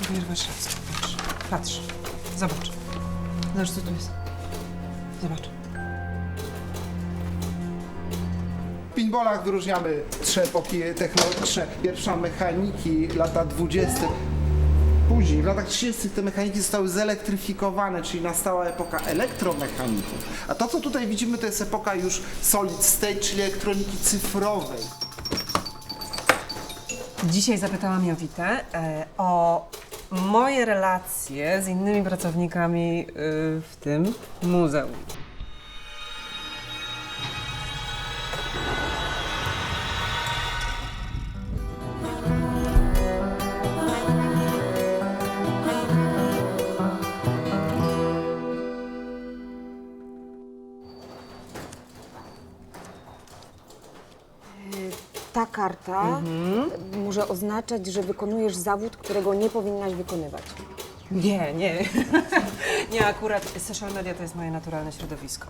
inżynier warszawski. Patrz, patrz, zobacz. Zobacz, co tu jest. Zobacz. W pinballach wyróżniamy trzy epoki technologiczne. Pierwsza mechaniki, lata 20. Później, w latach 30. te mechaniki zostały zelektryfikowane, czyli nastała epoka elektromechaników. A to, co tutaj widzimy, to jest epoka już solid state, czyli elektroniki cyfrowej. Dzisiaj zapytałam Jowitę e, o moje relacje z innymi pracownikami y, w tym muzeum. Ta karta może oznaczać, że wykonujesz zawód, którego nie powinnaś wykonywać. Nie, nie. nie, akurat social media to jest moje naturalne środowisko.